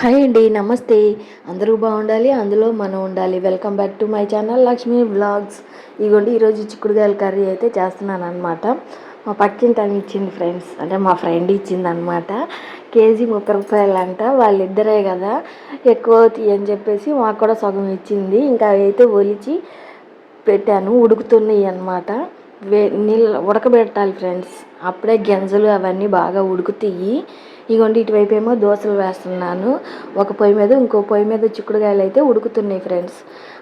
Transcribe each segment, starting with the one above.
Hi అండి నమస్తే. అందరూ బాగుండాలి అందులో మనం ఉండాలి. Welcome back to my channel Lakshmi blogs ఇగోండి ఈరోజు చిక్కుడుగాయల కర్రీ అయితే చేస్తున్నాను అనమాట మా పక్కింటి అని ఇచ్చింది ఫ్రెండ్స్ అంటే మా ఫ్రెండ్ ఇచ్చింది అనమాట కేజీ ముప్పై రూపాయలు అంట వాళ్ళిద్దరే కదా. ఎక్కువ అని చెప్పేసి మాకు కూడా సగం ఇచ్చింది. ఇంకా అవి అయితే ఒలిచి పెట్టాను ఉడుకుతున్నాయి అనమాట వే నీళ్ళు ఉడకబెట్టాలి ఫ్రెండ్స్ అప్పుడే గింజలు అవన్నీ బాగా ఉడుకుతాయి. ఇగోండి ఇటువైపు ఏమో దోశలు వేస్తున్నాను. ఒక పొయ్యి మీద ఇంకో పొయ్యి మీద చిక్కుడుకాయలు అయితే ఉడుకుతున్నాయి ఫ్రెండ్స్.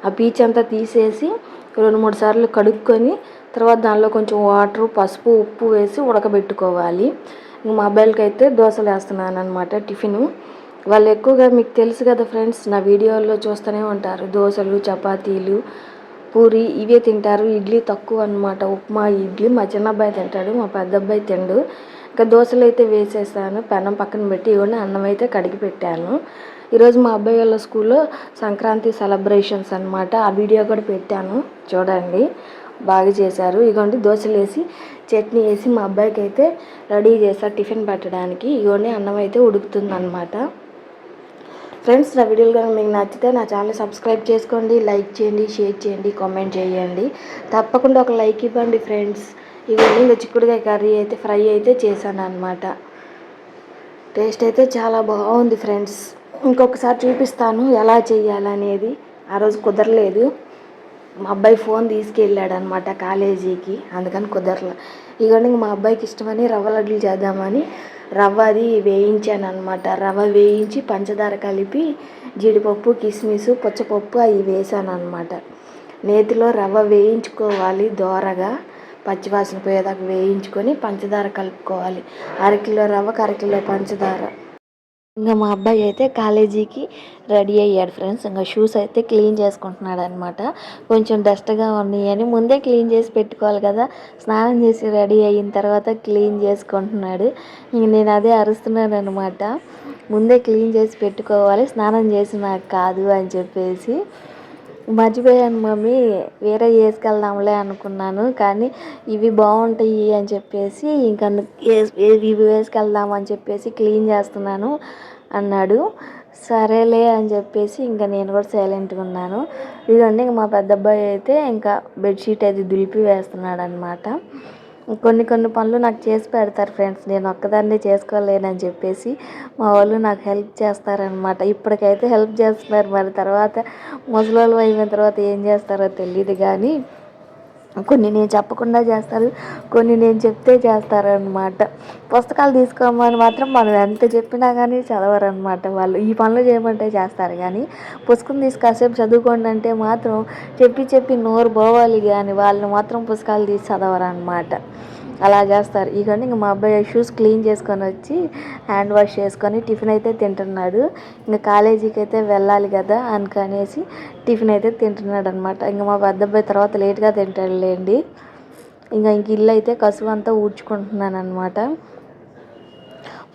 ఆ పీచ్ అంతా తీసేసి రెండు మూడు సార్లు కడుక్కొని తర్వాత దానిలో కొంచెం వాటర్ పసుపు ఉప్పు వేసి ఉడకబెట్టుకోవాలి. మా అబ్బాయిలకి అయితే దోశలు వేస్తున్నాను అనమాట టిఫిను. వాళ్ళు ఎక్కువగా మీకు తెలుసు కదా ఫ్రెండ్స్ నా వీడియోల్లో చూస్తూనే ఉంటారు. దోశలు చపాతీలు పూరి ఇవే తింటారు. ఇడ్లీ తక్కువ అనమాట ఉప్మా ఇడ్లీ మా చిన్న అబ్బాయి తింటాడు మా పెద్ద అబ్బాయి తిండు. ఇంకా దోశలు అయితే వేసేసాను. పెనం పక్కన పెట్టి ఇవన్నీ అన్నం అయితే కడిగి పెట్టాను. ఈరోజు మా అబ్బాయి వాళ్ళ స్కూల్లో సంక్రాంతి సెలబ్రేషన్స్ అనమాట ఆ వీడియో కూడా పెట్టాను. చూడండి. బాగా చేశారు. ఇగోండి దోశలు వేసి చట్నీ వేసి మా అబ్బాయికి అయితే రెడీ చేశారు టిఫిన్ పెట్టడానికి. ఇగోండి అన్నం అయితే ఉడుకుతుంది అనమాట ఫ్రెండ్స్ నా వీడియోలు కానీ మీకు నచ్చితే నా ఛానల్ సబ్స్క్రైబ్ చేసుకోండి. లైక్ చేయండి షేర్ చేయండి కామెంట్ చేయండి. తప్పకుండా ఒక లైక్ ఇవ్వండి ఫ్రెండ్స్. ఇవన్నీ ఇంకా చిక్కుడుకాయ కర్రీ అయితే ఫ్రై అయితే చేశాను అనమాట టేస్ట్ అయితే చాలా బాగుంది ఫ్రెండ్స్. ఇంకొకసారి చూపిస్తాను ఎలా చేయాలనేది. ఆ రోజు కుదరలేదు. మా అబ్బాయి ఫోన్ తీసుకెళ్ళాడు అనమాట కాలేజీకి. అందుకని కుదరలే ఇవన్నీ మా అబ్బాయికి ఇష్టమని రవ్వ లడ్లు చేద్దామని రవ్వ అది వేయించాను అనమాట రవ్వ వేయించి పంచదార కలిపి జీడిపప్పు కిస్మిస్ పచ్చపప్పు అవి వేసాను అనమాట నేతిలో రవ్వ వేయించుకోవాలి దోరగా. పచ్చివాసన పోయేదాకా వేయించుకొని పంచదార కలుపుకోవాలి. అరకిలో రవ్వకు అరకిలో పంచదార. ఇంకా మా అబ్బాయి అయితే కాలేజీకి రెడీ అయ్యాడు ఫ్రెండ్స్. ఇంకా షూస్ అయితే క్లీన్ చేసుకుంటున్నాడు అనమాట కొంచెం డస్ట్గా ఉన్నాయని ముందే క్లీన్ చేసి పెట్టుకోవాలి కదా. స్నానం చేసి రెడీ అయిన తర్వాత క్లీన్ చేసుకుంటున్నాడు. ఇంక నేను అదే అరుస్తున్నాను అనమాట ముందే క్లీన్ చేసి పెట్టుకోవాలి. స్నానం చేసి నాకు కాదు అని చెప్పేసి. మర్చిపోయాను మమ్మీ వేరే వేసుకెళ్దాంలే అనుకున్నాను. కానీ ఇవి బాగుంటాయి అని చెప్పేసి ఇంకా ఇవి వేసుకెళ్దాం అని చెప్పేసి క్లీన్ చేస్తున్నాను అన్నాడు. సరేలే అని చెప్పేసి ఇంకా నేను కూడా సైలెంట్గా ఉన్నాను. ఇదండి మా పెద్ద అబ్బాయి అయితే ఇంకా బెడ్షీట్ అది దులిపి వేస్తున్నాడు అనమాట కొన్ని కొన్ని పనులు నాకు చేసి పెడతారు ఫ్రెండ్స్. నేను ఒక్కదాన్నే చేసుకోలేనని చెప్పేసి మా వాళ్ళు నాకు హెల్ప్ చేస్తారనమాట ఇప్పటికైతే హెల్ప్ చేస్తున్నారు. మరి తర్వాత ముసలోళ్ళు అయిన తర్వాత ఏం చేస్తారో తెలియదు కానీ కొన్ని నేను చెప్పకుండా చేస్తారు కొన్ని నేను చెప్తే చేస్తారనమాట పుస్తకాలు తీసుకోమని మాత్రం మనం ఎంత చెప్పినా కానీ చదవరనమాట వాళ్ళు. ఈ పనులు చేయమంటే చేస్తారు కానీ పుస్తకం తీసి కాసేపు చదువుకోండి అంటే మాత్రం చెప్పి చెప్పి నోరు పోవాలి కానీ వాళ్ళు మాత్రం పుస్తకాలు తీసి చదవరనమాట అలా చేస్తారు. ఇక ఇంక మా అబ్బాయి షూస్ క్లీన్ చేసుకొని వచ్చి హ్యాండ్ వాష్ చేసుకొని టిఫిన్ అయితే తింటున్నాడు. ఇంకా కాలేజీకి అయితే వెళ్ళాలి కదా అనుకనేసి టిఫిన్ అయితే తింటున్నాడు అనమాట ఇంకా మా పెద్ద అబ్బాయి తర్వాత లేట్గా తింటాడులేండి. ఇంకా ఇంక ఇల్లు అయితే కసువు అంతా ఊడ్చుకుంటున్నాను అనమాట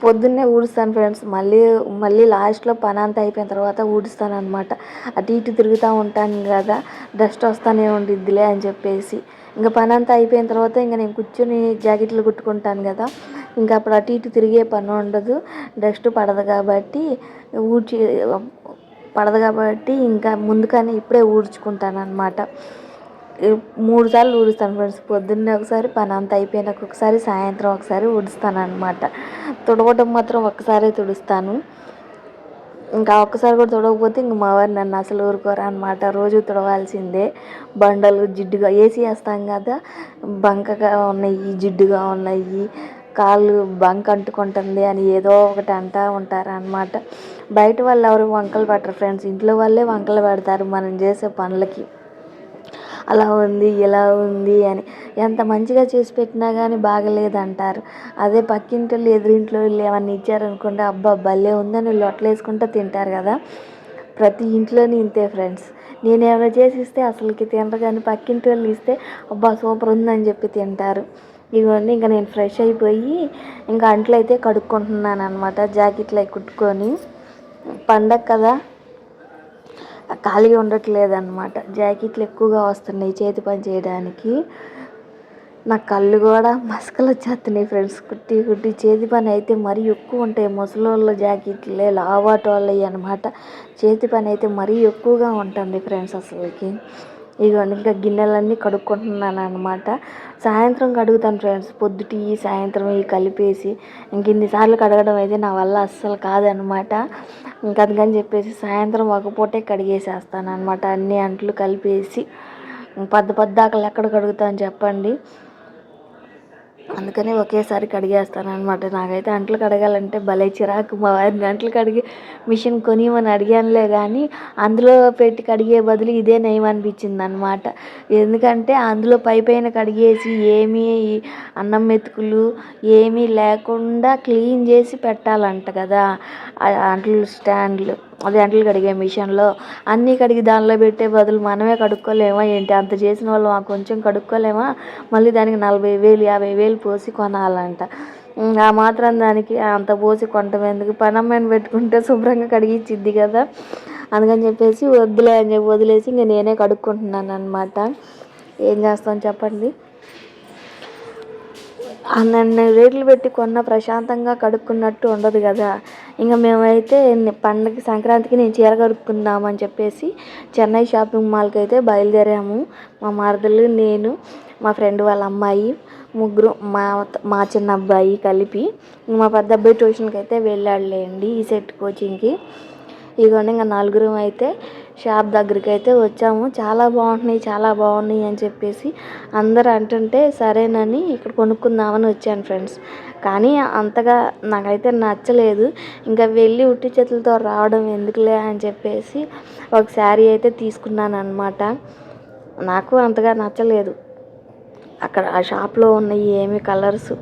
పొద్దున్నే ఊడుస్తాను ఫ్రెండ్స్ మళ్ళీ మళ్ళీ లాస్ట్లో పని అంతా అయిపోయిన తర్వాత ఊడుస్తాను అనమాట అటు ఇటు తిరుగుతూ ఉంటాను కదా డస్ట్ వస్తూనే ఉండిద్దిలే అని చెప్పేసి. ఇంకా పని అంతా అయిపోయిన తర్వాత ఇంకా నేను కూర్చొని జాకెట్లు కుట్టుకుంటాను కదా. ఇంకా అప్పుడు అటు ఇటు తిరిగే పని ఉండదు. డస్ట్ పడదు కాబట్టి ఊడ్చి పడదు కాబట్టి ఇంకా ముందుగానే ఇప్పుడే ఊడ్చుకుంటాను అనమాట మూడు సార్లు ఊడుస్తాను ఫ్రెండ్స్. పొద్దున్నే ఒకసారి పని అంతా అయిపోయినాక ఒకసారి సాయంత్రం ఒకసారి ఊడుస్తాను అనమాట తుడవటం మాత్రం ఒక్కసారే తుడుస్తాను. ఇంకా ఒక్కసారి కూడా తొడవకపోతే ఇంక మా వారు నన్ను అసలు ఊరుకోరా అనమాట రోజు తుడవాల్సిందే. బండలు జిడ్డుగా ఏసీ వేస్తాం కదా. బంకగా ఉన్నాయి జిడ్డుగా ఉన్నాయి. కాళ్ళు బంక్ అంటుకుంటుంది అని ఏదో ఒకటి అంటూ ఉంటారు అనమాట బయట వాళ్ళు ఎవరు వంకలు పెట్టరు ఫ్రెండ్స్. ఇంట్లో వాళ్ళే వంకలు పెడతారు మనం చేసే పనులకి. అలా ఉంది ఇలా ఉంది అని. ఎంత మంచిగా చేసి పెట్టినా కానీ బాగలేదంటారు. అదే పక్కింటి వాళ్ళు ఎదురింట్లో వాళ్ళు ఏమన్నా ఇచ్చారనుకోండి అబ్బా భలే ఉందని లొట్టలేసుకుంటూ తింటారు కదా. ప్రతి ఇంట్లోని ఇంతే ఫ్రెండ్స్. నేను ఏమైనా చేసి ఇస్తే అసలుకి తినరు కానీ పక్కింటి వాళ్ళు ఇస్తే అబ్బా సూపర్ ఉందని చెప్పి తింటారు. ఇవన్నీ ఇంకా నేను ఫ్రెష్ అయిపోయి ఇంకా అంట్లు అయితే కడుక్కుంటున్నాను అనమాట జాకెట్లు అవి కుట్టుకొని పండగ కదా. ఖాళీగా ఉండట్లేదు అనమాట జాకెట్లు ఎక్కువగా వస్తున్నాయి చేతి పని చేయడానికి. నా కళ్ళు కూడా మసకలు వచ్చేస్తున్నాయి ఫ్రెండ్స్. కుట్టి కుట్టి చేతి పని అయితే మరీ ఎక్కువ ఉంటాయి. ముసలోళ్ళ జాకెట్లే లావాటోళ్ళవి వాళ్ళవి అనమాట చేతి పని అయితే మరీ ఎక్కువగా ఉంటుంది ఫ్రెండ్స్ అసలుకి. ఇదిగోండి ఇంకా గిన్నెలన్నీ కడుక్కుంటున్నాను అనమాట సాయంత్రం కడుగుతాను ఫ్రెండ్స్ పొద్దుటి సాయంత్రం ఇవి కలిపేసి ఇంక ఇన్నిసార్లు కడగడం అయితే నా వల్ల అస్సలు కాదనమాట ఇంక అందుకని చెప్పేసి సాయంత్రం ఒక పూటే కడిగేసేస్తాను అనమాట అన్ని అంట్లు కలిపేసి పద్ద పద్దాకలు ఎక్కడ కడుగుతాను చెప్పండి. అందుకని ఒకేసారి కడిగేస్తాను అనమాట నాకైతే అంట్లు కడగాలంటే భలే చిరాకు. మా వారిని అంట్లు కడిగి మిషన్ కొనిమని అడిగానులే కానీ అందులో పెట్టి కడిగే బదులు ఇదే నయం అనిపించింది అనమాట ఎందుకంటే అందులో పై పైన కడిగేసి ఏమీ అన్నం మెతుకులు ఏమీ లేకుండా క్లీన్ చేసి పెట్టాలంట కదా అంట్లు స్టాండ్లు. అది కడిగే మిషన్లో అన్నీ కడిగి దానిలో పెట్టే బదులు మనమే కడుక్కోలేమా ఏంటి? అంత చేసిన వాళ్ళు ఆ కొంచెం కడుక్కోలేమా? మళ్ళీ దానికి నలభై వేలు యాభై వేలు పోసి కొనాలంట. ఆ మాత్రం దానికి అంత పోసి కొనటం ఎందుకు? పనమ్మని పెట్టుకుంటే శుభ్రంగా కడిగిచ్చిద్ది కదా? అందుకని చెప్పేసి వద్దులే అని చెప్పి వదిలేసి ఇంక నేనే కడుక్కుంటున్నాను అనమాట ఏం చేస్తాం చెప్పండి? అన్న రేట్లు పెట్టి కొన్న ప్రశాంతంగా కడుక్కున్నట్టు ఉండదు కదా? ఇంకా మేమైతే పండగ సంక్రాంతికి నేను చీర కడుక్కుందామని చెప్పేసి చెన్నై షాపింగ్ మాల్కి అయితే బయలుదేరాము. మా మరదలు నేను మా ఫ్రెండ్ వాళ్ళ అమ్మాయి ముగ్గురు మా మా చిన్న అబ్బాయి కలిపి మా పెద్ద అబ్బాయి ట్యూషన్కి అయితే వెళ్ళాడులేండి ఈ సెట్ కోచింగ్కి. ఇదిగోండి ఇంకా నలుగురం అయితే షాప్ దగ్గరికి అయితే వచ్చాము. చాలా బాగుంటున్నాయి చాలా బాగున్నాయి అని చెప్పేసి అందరు అంటుంటే సరేనని ఇక్కడ కొనుక్కుందామని వచ్చాను ఫ్రెండ్స్. కానీ అంతగా నాకైతే నచ్చలేదు. ఇంకా వెళ్ళి ఉట్టి చేతులతో రావడం ఎందుకులే అని చెప్పేసి ఒక శారీ అయితే తీసుకున్నాను అనమాట నాకు అంతగా నచ్చలేదు. అక్కడ ఆ షాప్లో ఉన్నాయి ఏమి కలర్స్.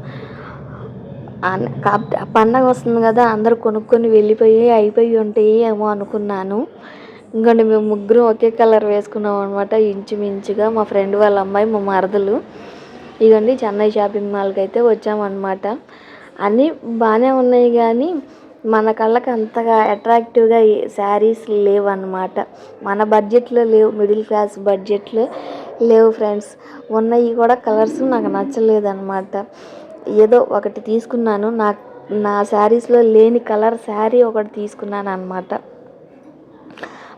కాకపోతే పండగ వస్తుంది కదా అందరూ కొనుక్కొని వెళ్ళిపోయి అయిపోయి ఉంటాయి ఏమో అనుకున్నాను. ఇంకోటి మేము ముగ్గురు ఒకే కలర్ వేసుకున్నాం అనమాట ఇంచుమించుగా మా ఫ్రెండ్ వాళ్ళ అమ్మాయి మా మరదలు. ఇదండి చెన్నై షాపింగ్ మాల్కి అయితే వచ్చామన్నమాట. అన్నీ బాగానే ఉన్నాయి కానీ మన కళ్ళకి అంతగా అట్రాక్టివ్గా శారీస్ లేవు మన బడ్జెట్లో లేవు మిడిల్ క్లాస్ బడ్జెట్లో లేవు ఫ్రెండ్స్ ఉన్నాయి కూడా కలర్స్ నాకు నచ్చలేదన్నమాట. ఏదో ఒకటి తీసుకున్నాను. నా నా శారీస్లో లేని కలర్ శారీ ఒకటి తీసుకున్నాను అనమాట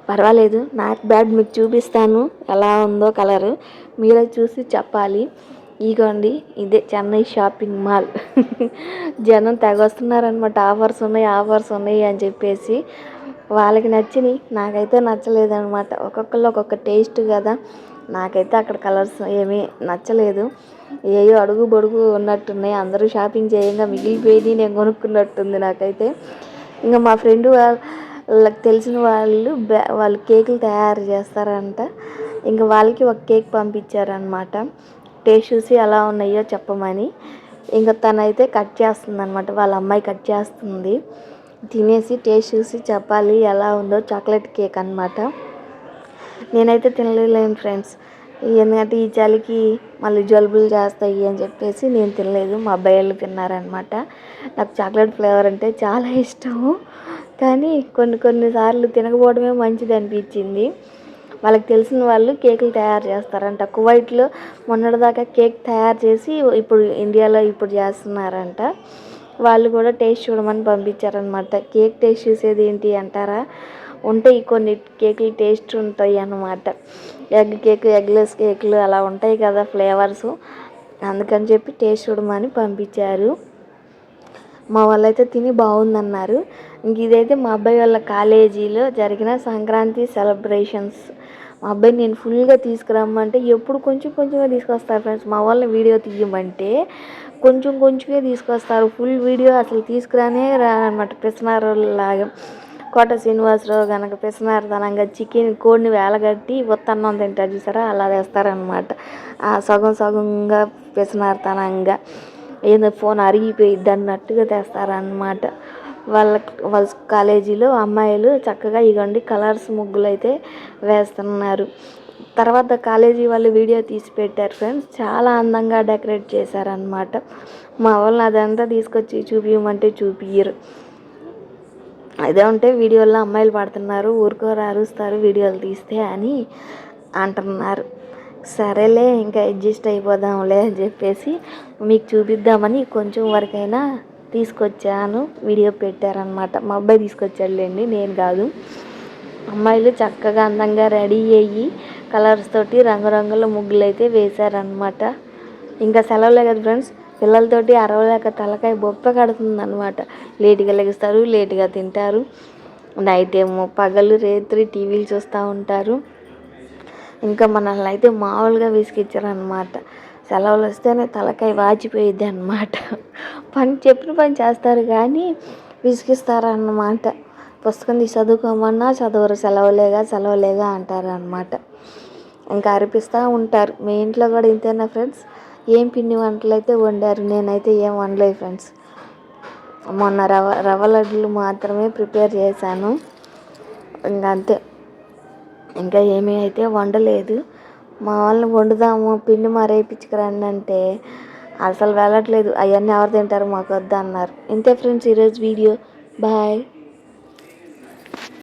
పర్వాలేదు నాట్ బ్యాడ్ మీకు చూపిస్తాను. ఎలా ఉందో కలరు మీరే చూసి చెప్పాలి. ఇగోండి ఇదే చెన్నై షాపింగ్ మాల్. జనం తెగొస్తున్నారనమాట ఆఫర్స్ ఉన్నాయి ఆఫర్స్ ఉన్నాయి అని చెప్పేసి వాళ్ళకి నచ్చినాయి. నాకైతే నచ్చలేదనమాట ఒక్కొక్కళ్ళు ఒక్కొక్క టేస్ట్ కదా. నాకైతే అక్కడ కలర్స్ ఏమీ నచ్చలేదు. ఏయో అడుగు బొడుగు ఉన్నట్టున్నాయి. అందరూ షాపింగ్ చేయంగా మిగిలిపోయింది నేను కొనుక్కున్నట్టుంది నాకైతే. ఇంకా మా ఫ్రెండ్ వాళ్ళకి తెలిసిన వాళ్ళు వాళ్ళు కేకులు తయారు చేస్తారంట. ఇంకా వాళ్ళకి ఒక కేక్ పంపించారనమాట టేస్ట్ చూసి ఎలా ఉన్నాయో చెప్పమని. ఇంకా తనైతే కట్ చేస్తుంది అనమాట వాళ్ళ అమ్మాయి కట్ చేస్తుంది. తినేసి టేస్ట్ చూసి చెప్పాలి ఎలా ఉందో చాక్లెట్ కేక్ అనమాట నేనైతే తినలేను ఫ్రెండ్స్. ఎందుకంటే ఈ చలికి మళ్ళీ జలుబులు చేస్తాయి అని చెప్పేసి నేను తినలేదు. మా అబ్బాయి వాళ్ళు తిన్నారనమాట నాకు చాక్లెట్ ఫ్లేవర్ అంటే చాలా ఇష్టము. కానీ కొన్ని కొన్నిసార్లు తినకపోవడమే మంచిది అనిపించింది. వాళ్ళకి తెలిసిన వాళ్ళు కేకులు తయారు చేస్తారంట. కువైట్లో మొన్నటిదాకా కేక్ తయారు చేసి ఇప్పుడు ఇండియాలో ఇప్పుడు చేస్తున్నారంట. వాళ్ళు కూడా టేస్ట్ చూడమని పంపించారనమాట కేక్ టేస్ట్ చూసేది ఏంటి అంటారా? ఉంటాయి కొన్ని కేకులు టేస్ట్ ఉంటాయి అన్నమాట. ఎగ్ కేక్ ఎగ్లెస్ కేకులు అలా ఉంటాయి కదా ఫ్లేవర్స్. అందుకని చెప్పి టేస్ట్ చూడమని పంపించారు. మా వాళ్ళైతే తిని బాగుందన్నారు. ఇంక ఇదైతే మా అబ్బాయి వాళ్ళ కాలేజీలో జరిగిన సంక్రాంతి సెలబ్రేషన్స్. మా అబ్బాయి నేను ఫుల్గా తీసుకురమ్మంటే ఎప్పుడు కొంచెం కొంచెంగా తీసుకొస్తారు ఫ్రెండ్స్. మా వాళ్ళని వీడియో తీయమంటే కొంచెం కొంచెమే తీసుకొస్తారు. ఫుల్ వీడియో అసలు తీసుకురానే రానమాట పిసనారులాగా కోట శ్రీనివాసరావు కనుక పిసనారతనంగా చికెన్ కోడిని వేలగట్టి ఉత్తన్నం తింటారు చూసారా? అలా వేస్తారనమాట సగం సగంగా పిసనారతనంగా ఏదో ఫోన్ అరిగిపోయిద్ది అన్నట్టుగా తెస్తారనమాట. వాళ్ళ వాళ్ళ కాలేజీలో అమ్మాయిలు చక్కగా ఇగండి కలర్స్ ముగ్గులు అయితే వేస్తున్నారు. తర్వాత కాలేజీ వాళ్ళు వీడియో తీసి పెట్టారు ఫ్రెండ్స్. చాలా అందంగా డెకరేట్ చేశారనమాట మా వాళ్ళని అదంతా తీసుకొచ్చి చూపించమంటే చూపియ్యరు. అదే ఉంటే వీడియోలో అమ్మాయిలు పడుతున్నారు ఊరుకోరు అరుస్తారు వీడియోలు తీస్తే అని అంటున్నారు. సరేలే ఇంకా అడ్జస్ట్ అయిపోదాంలే అని చెప్పేసి మీకు చూపిద్దామని కొంచెం వరకైనా తీసుకొచ్చాను. వీడియో పెట్టారనమాట మా అబ్బాయి తీసుకొచ్చాడులేండి. నేను కాదు. అమ్మాయిలు చక్కగా అందంగా రెడీ అయ్యి కలర్స్ తోటి రంగురంగుల ముగ్గులు అయితే వేశారనమాట ఇంకా సెలవులే కదా ఫ్రెండ్స్. పిల్లలతోటి అరవలేక తలకాయ బొప్ప కడుతుందనమాట లేటుగా లెగుస్తారు లేటుగా తింటారు. నైట్ ఏమో పగలు రేత్రి టీవీలు చూస్తూ ఉంటారు. ఇంకా మనల్ని అయితే మామూలుగా విసిగించారనమాట సెలవులు వస్తేనే తలకాయ వాచిపోయిద్ది అనమాట పని చెప్పిన పని చేస్తారు కానీ విసిగిస్తారన్నమాట. పుస్తకం తీసి చదువుకోమన్నా చదవరు సెలవులేగా సెలవులేగా అంటారు అనమాట ఇంకా అరిపిస్తూ ఉంటారు. మీ ఇంట్లో కూడా ఇంతేనా ఫ్రెండ్స్? ఏం పిండి వంటలు అయితే వండారు? నేనైతే ఏం వండలేదు ఫ్రెండ్స్. మొన్న రవ రవ్వ లడ్లు మాత్రమే ప్రిపేర్ చేశాను. ఇంకా అంతే ఇంకా ఏమీ అయితే వండలేదు. మా వాళ్ళని వండుదాము పిండి మరేపించుకురండి అంటే అసలు వెళ్ళట్లేదు. అవన్నీ ఎవరు తింటారు మాకు వద్దు అన్నారు. ఇంతే ఫ్రెండ్స్ ఈరోజు వీడియో. బాయ్.